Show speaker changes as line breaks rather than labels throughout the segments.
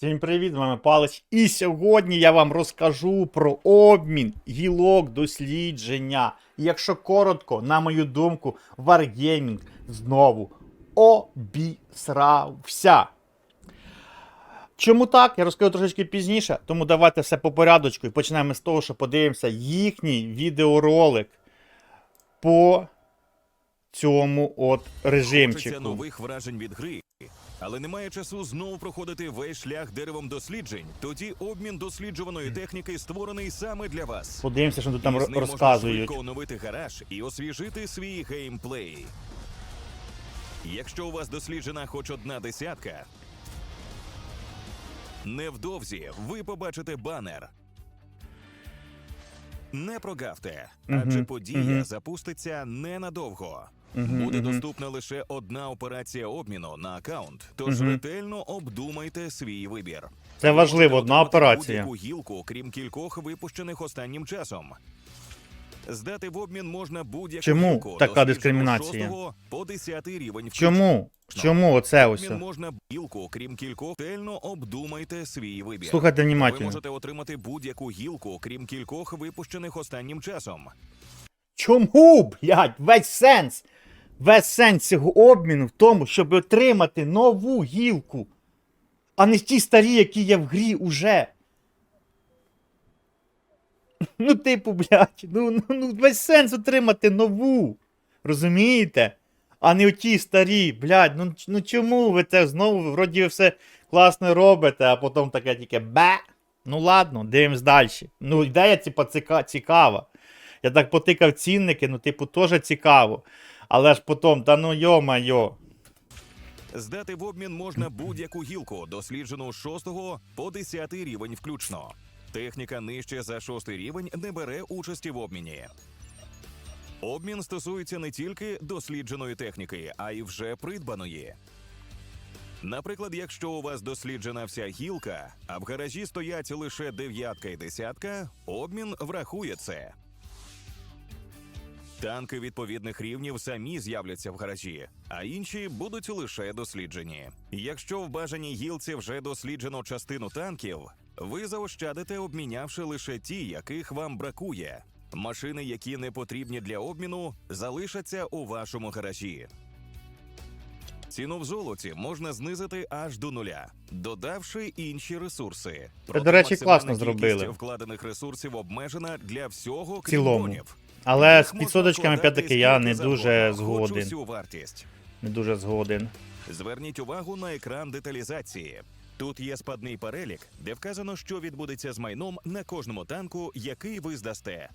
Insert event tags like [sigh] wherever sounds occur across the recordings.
Всім привіт, з вами Палич. І сьогодні я вам розкажу про обмін гілок дослідження. І якщо коротко, на мою думку, Wargaming знову обісрався. Чому так? Я розкажу трошечки пізніше, тому давайте все по порядочку і почнемо з того, що подивимося їхній відеоролик по цьому от режимчику.
нових вражень від гри, але немає часу знову проходити весь шлях деревом досліджень. Тоді обмін досліджуваної техніки створений саме для вас.
Подивимося, що тут там
І з
ро-
можна швидко оновити гараж і освіжити свій геймплей. Якщо у вас досліджена хоч одна десятка, невдовзі ви побачите банер. Не прогавте, адже подія запуститься ненадовго. Буде доступна лише одна операція обміну на аккаунт, тож ретельно обдумайте свій вибір.
Це важливо, одна операція.
Будь-яку гілку, крім кількох випущених останнім часом. Здати в обмін можна будь-яку
Чому
гілку,
така дискримінація?
6 по 10 рівень включно.
Чому? Чому оце ось?
Обмін можна гілку, крім кількох, ретельно обдумайте свій вибір.
Слухайте
Ви
внимательно.
можете отримати будь-яку гілку, крім кількох випущених останнім часом.
Чому, блядь, весь сенс? Весь сенс цього обміну в тому, щоб отримати нову гілку, а не ті старі, які є в грі уже. Ну, типу, блядь, ну, ну, ну весь сенс отримати нову. Розумієте? А не оті старі, блядь, ну, ну чому ви це знову вроді все класно робите, а потім таке тільки бе. Ну ладно, дивимось далі. Ну, ідея, типа, цікава. Я так потикав цінники, ну, типу, теж цікаво. Але ж потім, та ну йо-майо.
Здати в обмін можна будь-яку гілку, досліджену з 6 по 10 рівень включно. Техніка нижче за 6 рівень не бере участі в обміні. Обмін стосується не тільки дослідженої техніки, а й вже придбаної. Наприклад, якщо у вас досліджена вся гілка, а в гаражі стоять лише дев'ятка і десятка, обмін врахує це. Танки відповідних рівнів самі з'являться в гаражі, а інші будуть лише досліджені. Якщо в бажаній гілці вже досліджено частину танків, ви заощадите, обмінявши лише ті, яких вам бракує. Машини, які не потрібні для обміну, залишаться у вашому гаражі. Ціну в золоті можна знизити аж до нуля, додавши інші ресурси. Проте
до речі, класно зробили.
вкладених ресурсів обмежена для всього крім
цілому. Але з підсоточками п'ятаки я не дуже згоден. Не дуже згоден.
Зверніть увагу на екран деталізації. Тут є спадний перелік, де вказано, що відбудеться з майном на кожному танку, який ви здасте.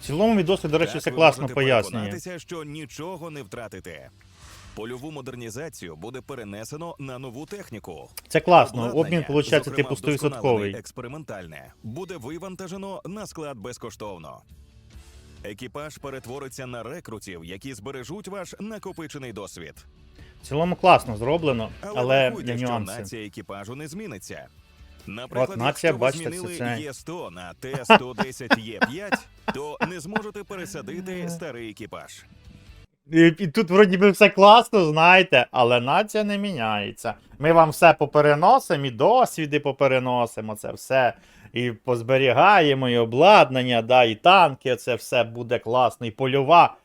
В цілому відосі, до речі, все класно пояснює.
що нічого не втратите. Польову модернізацію буде перенесено на нову техніку.
Це класно. Обмін, виходить, типу 100%.
експериментальне, буде вивантажено на склад безкоштовно. Екіпаж перетвориться на рекрутів, які збережуть ваш накопичений досвід.
В цілому класно зроблено, але
врахуйте,
є нюанси.
нація екіпажу не зміниться. Наприклад,
От нація,
якщо ви змінили
це.
Є100 на [laughs] Т-110 Є5, то не зможете пересадити [laughs] старий екіпаж.
І, і тут вроді би все класно, знаєте, але нація не міняється. Ми вам все попереносимо, і досвіди попереносимо, це все. І позберігаємо, і обладнання, да, і танки, це все буде класно, і польова.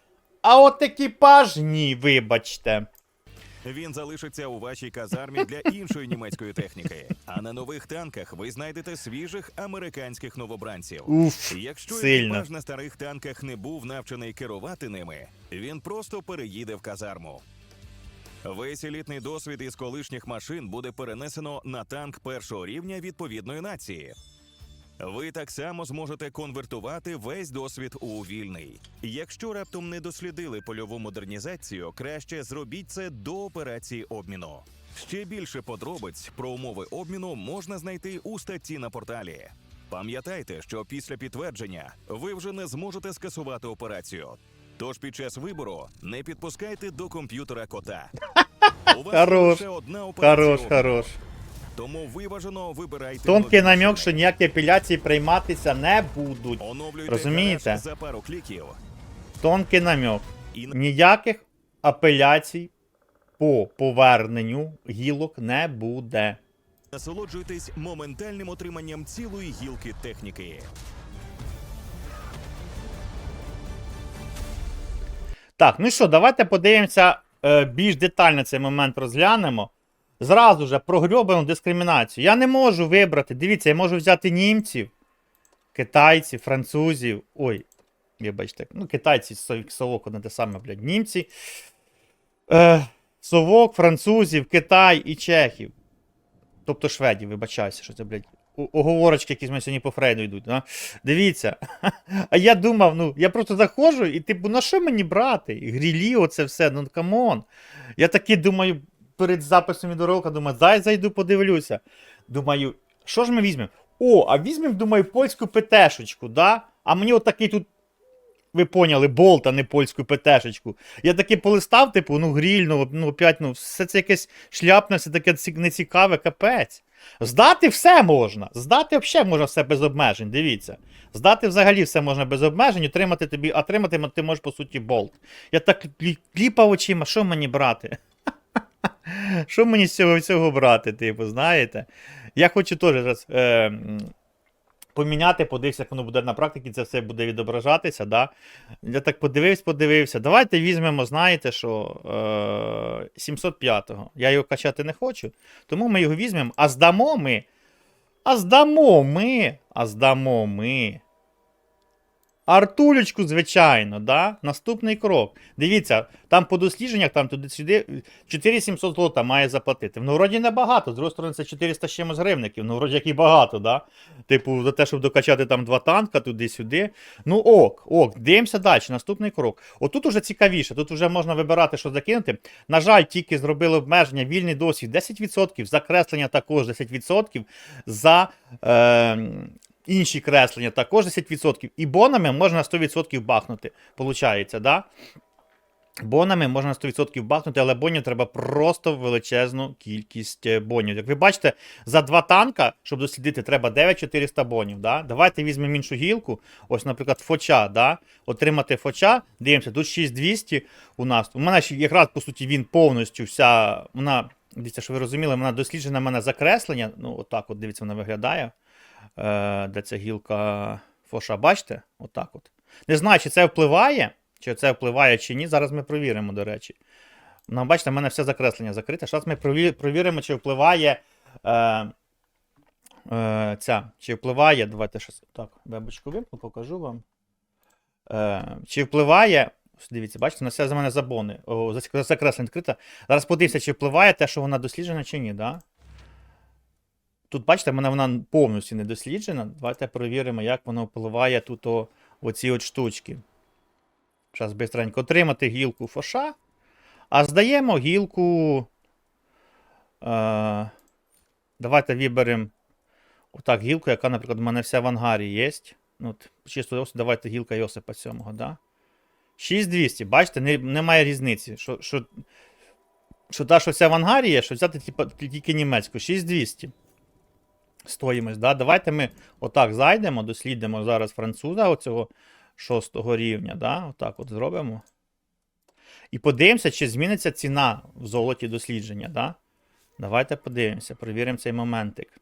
А от екіпаж ні, вибачте.
Він залишиться у вашій казармі для іншої німецької техніки. А на нових танках ви знайдете свіжих американських новобранців.
Уф,
Якщо
сильно.
екіпаж на старих танках не був навчений керувати ними, він просто переїде в казарму. Весь елітний досвід із колишніх машин буде перенесено на танк першого рівня відповідної нації. Ви так само зможете конвертувати весь досвід у вільний. Якщо раптом не дослідили польову модернізацію, краще зробіть це до операції обміну. Ще більше подробиць про умови обміну можна знайти у статті на порталі. Пам'ятайте, що після підтвердження ви вже не зможете скасувати операцію. Тож під час вибору не підпускайте до комп'ютера кота. [laughs] У вас
Хорош,
одна операція
Хорош, хорош.
Тому виважено вибирайте.
Тонкий намек, що ніякі апеляції прийматися не будуть.
Оновлюйте
Розумієте?
за пару кліків.
Тонкий намек.
І
Ніяких апеляцій по поверненню гілок не буде.
Насолоджуйтесь моментальним отриманням цілої гілки техніки.
Так, ну що, давайте подивимося е, більш детально цей момент розглянемо. Зразу же прогрьобану дискримінацію. Я не можу вибрати. Дивіться, я можу взяти німців, китайців, французів. Ой, вибачте, ну, китайці, совок, не те саме, блядь, німці. Е, совок, французів, Китай і чехів. Тобто шведів, вибачайся, що це, блядь. Оговорочки, якісь ми сьогодні по Фрейду йдуть. Да? Дивіться. [laughs] А я думав, ну, я просто заходжу і, типу, на що мені брати? Грілі, оце все, ну камон. Я таки думаю, перед записом відеоурока, думаю, дай зайду, подивлюся. Думаю, що ж ми візьмемо? О, а візьмемо, думаю, польську ПТшечку, да? А мені отакий тут, ви поняли, болт, а не польську ПТшечку. Я таки полистав, типу, ну, гріль, ну, ну, опять, ну, все це якесь шляпне, все таке нецікаве, капець. Здати все можна. Здати взагалі можна все без обмежень, дивіться. Здати взагалі все можна без обмежень, отримати тобі, отримати ти можеш, по суті, болт. Я так клі- кліпав очима, що мені брати? [laughs] Що мені з цього всього брати, типу, знаєте? Я хочу теж раз, е, поміняти, подивився, як воно буде на практиці, це все буде відображатися. Да? Я так подивився, подивився. Давайте візьмемо, знаєте, що е, 705-го. Я його качати не хочу, тому ми його візьмемо, а здамо ми. А здамо ми. А здамо ми. Артулечку, звичайно, да? Наступний крок. Дивіться, там по дослідженнях, там туди-сюди 4700 злота має заплатити. Ну, вроді небагато. З другої сторони, це 400 чимось гривників. Ну, вроді як і багато, да? Типу, за те, щоб докачати там два танка туди-сюди. Ну, ок, ок, дивимося далі. Наступний крок. Отут уже цікавіше, тут вже можна вибирати, що закинути. На жаль, тільки зробили обмеження, вільний досвід 10%, закреслення також 10%, за е, інші креслення також 10%. І бонами можна 100% бахнути. Получається, да? Бонами можна 100% бахнути, але бонів треба просто величезну кількість е, бонів. Як ви бачите, за два танка, щоб дослідити, треба 9400 бонів. Да? Давайте візьмемо іншу гілку. Ось, наприклад, фоча. Да? Отримати фоча. Дивимося, тут 6200 у нас. У мене ще якраз, по суті, він повністю вся. Вона, дивіться, що ви розуміли, вона досліджена в мене закреслення. Ну, отак, от дивіться, вона виглядає. Е, де ця гілка фоша, бачите? Отак от. Не знаю, чи це впливає. Чи це впливає чи ні, зараз ми провіримо, до речі. Ну, бачите, в мене все закреслення закрите. Зараз ми провіримо, чи впливає е, е, ця. Чи впливає. Давайте щось. Так, вебочку вимкну, покажу вам. Е, чи впливає. Дивіться, бачите, на все за мене забони. О, зак- закреслення відкрите. Зараз подивіться, чи впливає те, що вона досліджена, чи ні, да? Тут, бачите, в мене вона повністю не досліджена. Давайте перевіримо, як воно впливає тут о, оці от штучки. Зараз бистренько отримати гілку фоша. А здаємо гілку. Е, давайте виберемо отак гілку, яка, наприклад, в мене вся в ангарі є. Ну, чисто ось давайте гілка Йосипа 7, да? 6200. Бачите, не, немає різниці. Що, що, що та, що вся в ангарі є, що взяти тільки німецьку. 6200. Стоїмось, да? Давайте ми отак зайдемо, дослідимо зараз француза оцього шостого рівня, да? Отак от зробимо. І подивимося, чи зміниться ціна в золоті дослідження, да? Давайте подивимося, перевіримо цей моментик.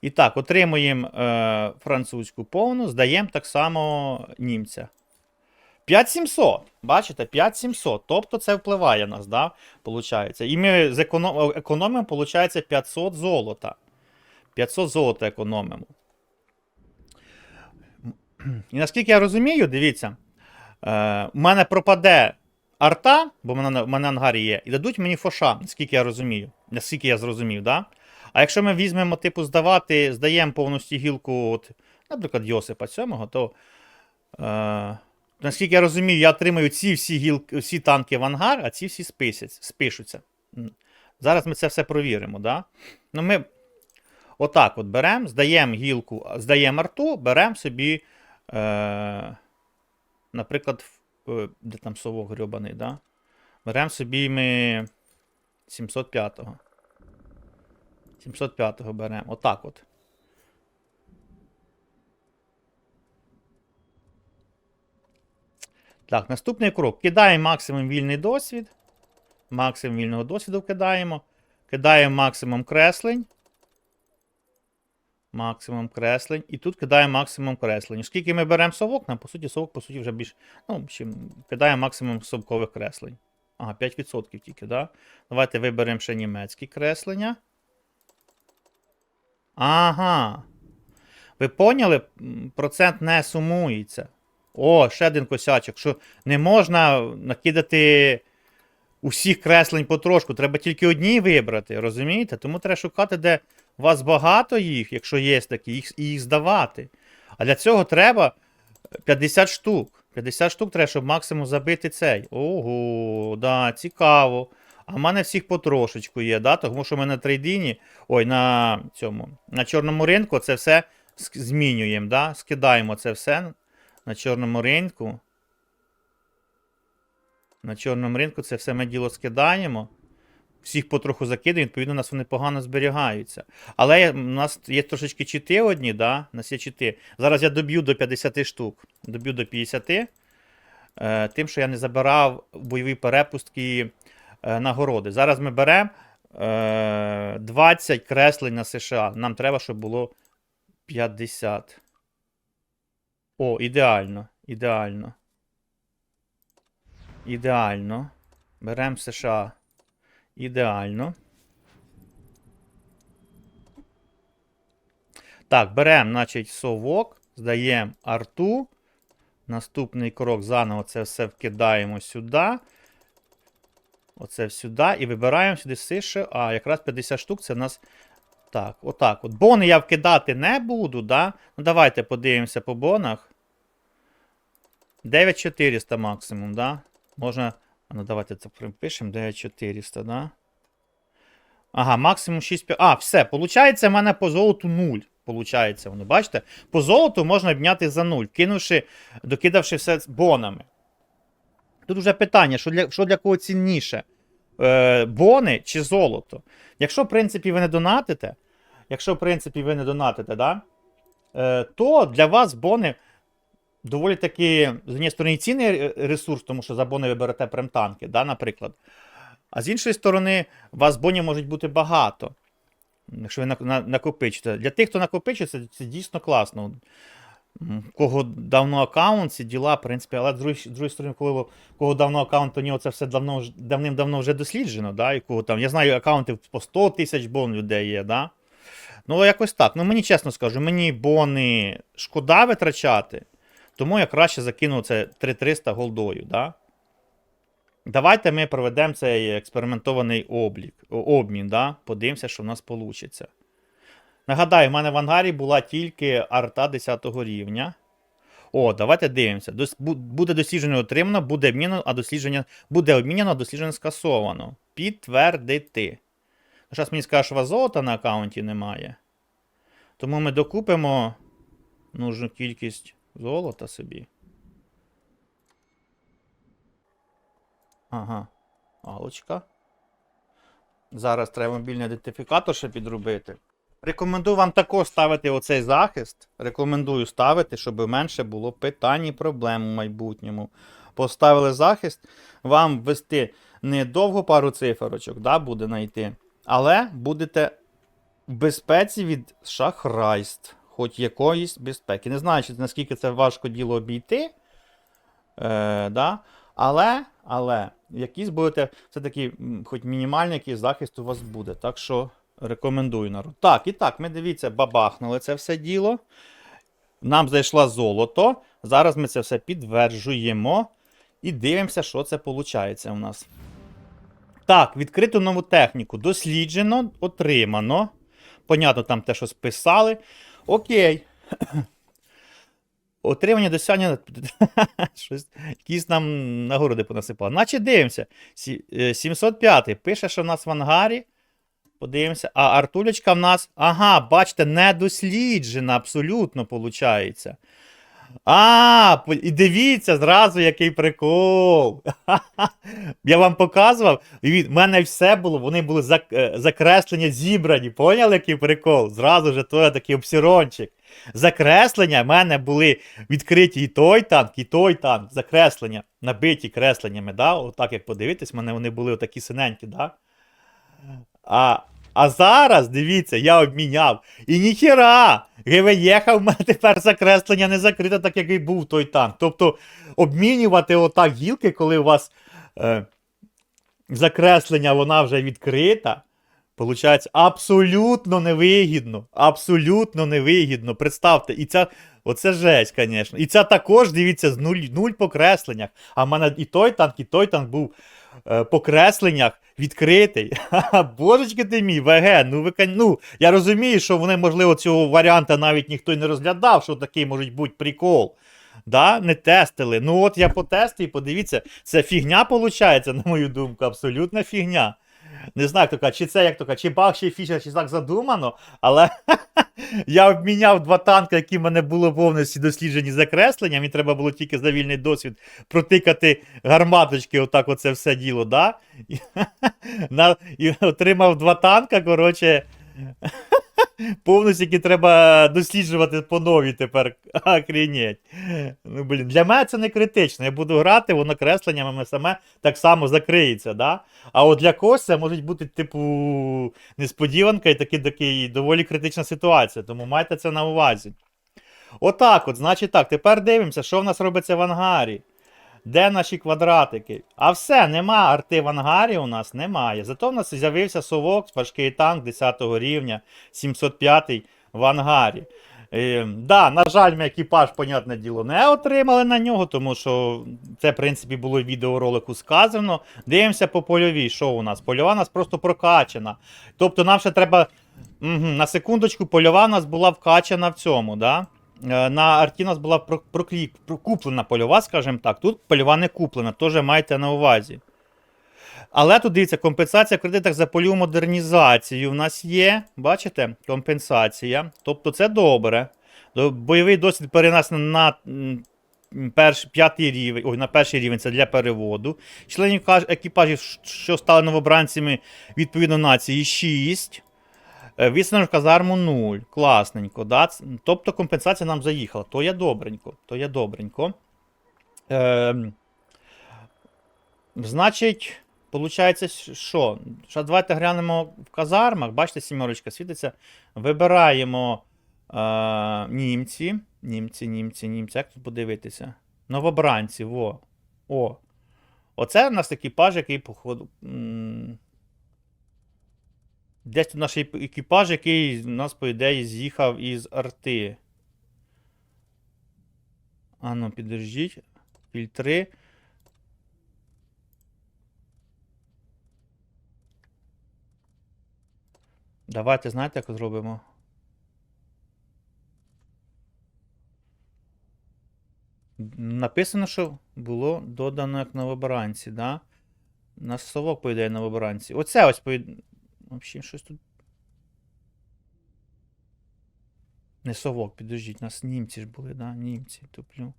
І так, отримуємо е, французьку повну, здаємо так само німця. 5700. Бачите, 5700. Тобто це впливає на нас, да? Получається. І ми економимо, виходить, 500 золота. 500 золота економимо. І наскільки я розумію, дивіться, е, у мене пропаде арта, бо в мене, в мене ангарі є, і дадуть мені фоша, наскільки я розумію. Наскільки я зрозумів, да? А якщо ми візьмемо, типу, здавати, здаємо повністю гілку, от, наприклад, Йосипа 7, то. Е, наскільки я розумію, я отримаю ці всі гілки, всі танки в ангар, а ці всі списять, спишуться. Зараз ми це все провіримо, да? Ну, ми отак от беремо, здаємо гілку, здаємо арту, беремо собі, е, наприклад, е, де там совок грьобаний, да? Беремо собі ми 705-го. 705-го беремо. Отак от. Так, наступний крок. Кидаємо максимум вільний досвід. Максимум вільного досвіду кидаємо. Кидаємо максимум креслень. Максимум креслень. І тут кидаємо максимум креслень. Скільки ми беремо совок, нам по суті совок, по суті, вже більш. Ну, чим кидаємо максимум совкових креслень. Ага, 5% тільки, да? Давайте виберемо ще німецькі креслення. Ага. Ви поняли? Процент не сумується. О, ще один косячок, що не можна накидати усіх креслень потрошку, треба тільки одні вибрати, розумієте? Тому треба шукати, де у вас багато їх, якщо є такі, їх, і їх здавати. А для цього треба 50 штук. 50 штук треба, щоб максимум забити цей. Ого, да, цікаво. А в мене всіх потрошечку є, да? тому що ми на трейдині, ой, на цьому, на чорному ринку це все змінюємо, да? скидаємо це все на чорному ринку. На чорному ринку це все ми діло скидаємо. Всіх потроху закидаємо, відповідно, у нас вони погано зберігаються. Але у нас є трошечки чити одні, да? у нас є чити. Зараз я доб'ю до 50 штук. Доб'ю до 50. Е, тим, що я не забирав бойові перепустки е, нагороди. Зараз ми беремо е, 20 креслень на США. Нам треба, щоб було 50. О, ідеально. Ідеально. Ідеально. Беремо США. Ідеально. Так, беремо, значить, совок, здаємо арту. Наступний крок заново це все вкидаємо сюди. Оце сюди. І вибираємо сюди США. А, якраз 50 штук це в нас. Так, отак. От. Бони я вкидати не буду, да? Ну, давайте подивимося по бонах. 9400 максимум, да? Можна. Ну, давайте це припишемо. 9400, да? Ага, максимум 6. А, все. Получається, в мене по золоту 0. Получається воно, бачите? По золоту можна обняти за 0, кинувши, докидавши все з бонами. Тут вже питання, що для, що для кого цінніше? Е, бони чи золото? Якщо, в принципі, ви не донатите, якщо, в принципі, ви не донатите, да? е, то для вас бони доволі таки, з однієї сторони, цінний ресурс, тому що за бони ви берете прем-танки, да, наприклад. А з іншої сторони, у вас бонів може бути багато. Якщо ви на- на- накопичите. Для тих, хто накопичує, це, це дійсно класно. Кого давно аккаунт, ці діла, в принципі, але з другої, сторони, коли кого давно аккаунт, то нього це все давно, давним-давно вже досліджено. Да? І кого там, я знаю, аккаунти по 100 тисяч бон людей є. Да? Ну, якось так. Ну, мені чесно скажу, мені бони шкода витрачати, тому я краще закину це 3300 голдою. Да? Давайте ми проведемо цей експериментований облік, обмін, да? подивимося, що в нас вийде. Нагадаю, в мене в ангарі була тільки арта 10 рівня. О, давайте дивимося. Буде дослідження отримано, буде обмінено, а дослідження буде обмінено, а дослідження скасовано. Підтвердити. Зараз мені скаже, що у вас золота на аккаунті немає. Тому ми докупимо нужну кількість золота собі. Ага. Галочка. Зараз треба мобільний ідентифікатор ще підробити. Рекомендую вам також ставити оцей захист. Рекомендую ставити, щоб менше було питань і проблем у майбутньому. Поставили захист, вам ввести недовго пару циферочок, да, буде знайти. Але будете в безпеці від шахрайств, хоч якоїсь безпеки. Не знаю, чи наскільки це важко діло обійти. Е, да? Але, але, якісь будете, все-таки, хоч мінімальний якийсь захист у вас буде. Так що рекомендую народ. Так, і так, ми дивіться, бабахнули це все діло. Нам зайшло золото. Зараз ми це все підтверджуємо і дивимося, що це виходить у нас. Так, відкрито нову техніку. Досліджено, отримано. Понятно, там те, що списали. Окей. Отримання досягнення. [laughs] Щось, якісь нам нагороди понасипали. Значить, дивимося. Сі- е, 705 пише, що в нас в ангарі. Подивимося. А Артулечка в нас. Ага, бачите, недосліджена абсолютно, виходить. А, і дивіться зразу, який прикол. [laughs] Я вам показував. і в мене все було, вони були е, закреслення зібрані. Поняли, який прикол? Зразу же той такий обсірончик. Закреслення в мене були відкриті і той танк, і той танк. Закреслення, набиті кресленнями, да? Отак, як подивитись, в мене вони були отакі синенькі, да? А А зараз, дивіться, я обміняв. І ніхіра! ГВЄха в мене тепер закреслення не закрите, так як і був той танк. Тобто обмінювати отак гілки, коли у вас е, закреслення вона вже відкрита. Получається абсолютно невигідно. Абсолютно невигідно. Представте, і ця. Оце жесть, звісно. І ця також, дивіться, з нуль, нуль по. А в мене і той танк, і той танк був е, по кресленнях відкритий. [laughs] Божечки ти мій, ВГ. Ну, ви, ну, я розумію, що вони, можливо, цього варіанта навіть ніхто й не розглядав, що такий може бути прикол. Да? Не тестили. Ну от я потестую, подивіться, це фігня виходить, на мою думку, абсолютна фігня. Не знаю, як то чи це як то чи баг, чи фішер, чи так задумано, але [laughs] я обміняв два танки, які в мене були повністю досліджені закресленням, і треба було тільки за вільний досвід протикати гарматочки, отак оце все діло, да? [laughs] І отримав два танка, коротше. [laughs] Повністю, які треба досліджувати по новій тепер. [laughs] Охренеть. Ну, блін, для мене це не критично. Я буду грати, воно кресленнями саме так само закриється, да? А от для когось це може бути, типу, несподіванка і таки, такий доволі критична ситуація. Тому майте це на увазі. Отак, от, значить так, тепер дивимося, що в нас робиться в ангарі. Де наші квадратики? А все, нема арти в ангарі у нас немає. Зато в нас з'явився совок, важкий танк 10 рівня, 705 в ангарі. Е, да, на жаль, ми екіпаж, понятне діло, не отримали на нього, тому що це, в принципі, було в відеоролику сказано. Дивимося по польовій. Що у нас? Польова у нас просто прокачана. Тобто нам ще треба. Угу, на секундочку, польова у нас була вкачана в цьому, да? Е, На арті у нас була про- прокліп, куплена польова, скажімо так. Тут польова не куплена, теж майте на увазі. Але тут дивіться, компенсація в кредитах за польову модернізацію в нас є. Бачите? Компенсація. Тобто це добре. Бойовий досвід перенесено на перш, п'ятий рівень, ой, на перший рівень це для переводу. Членів екіпажів, що стали новобранцями відповідно нації 6. Е, Відстань в казарму 0. Класненько. Да? Тобто компенсація нам заїхала. То є добренько. То є добренько. Ем, значить, щ- що? Що давайте глянемо в казармах. Бачите, сімерочка світиться. Вибираємо е, німці. Німці, німці, німці. Як тут подивитися? Новобранці, во. О. Оце в нас екіпаж, який, походу. Десь тут наш екіпаж, який у нас, по ідеї, з'їхав із арти. А ну, підождіть. Фільтри. Давайте, знаєте, як зробимо? Написано, що було додано як новобранці, да? На совок, по ідеї, новобранці. Оце ось по ід- Взагалі, щось тут. Не совок, підождіть, у нас німці ж були, да? Німці, туплю.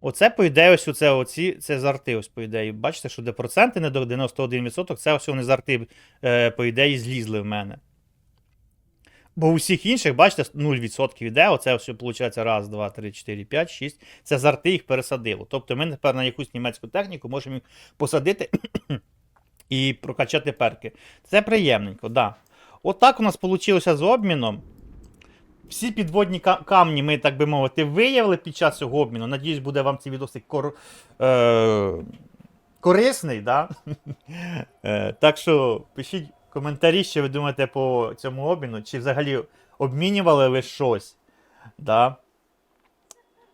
Оце, по ідеї, ось оце, оці, це з арти, ось, по ідеї. Бачите, що де проценти не до 91%, це ось вони з арти, е, по ідеї, злізли в мене. Бо у всіх інших, бачите, 0% йде, оце все, виходить, раз, два, три, чотири, п'ять, шість. Це з арти їх пересадило. Тобто ми тепер на якусь німецьку техніку можемо їх посадити [clears throat] і прокачати перки. Це приємненько, да. Отак у нас вийшло з обміном. Всі підводні ка- камні ми, так би мовити, виявили під час цього обміну. Надіюсь, буде вам цей відосик кор... е... корисний. Да? [laughs] е, так що пишіть коментарі, що ви думаєте по цьому обміну, чи взагалі обмінювали ви щось. Да?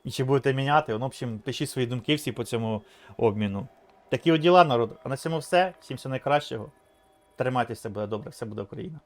І чи будете міняти? Ну, в общем, пишіть свої думки всі по цьому обміну. Такі от діла, народ. А на цьому все. Всім всього найкращого. Тримайтеся, буде добре, все буде Україна.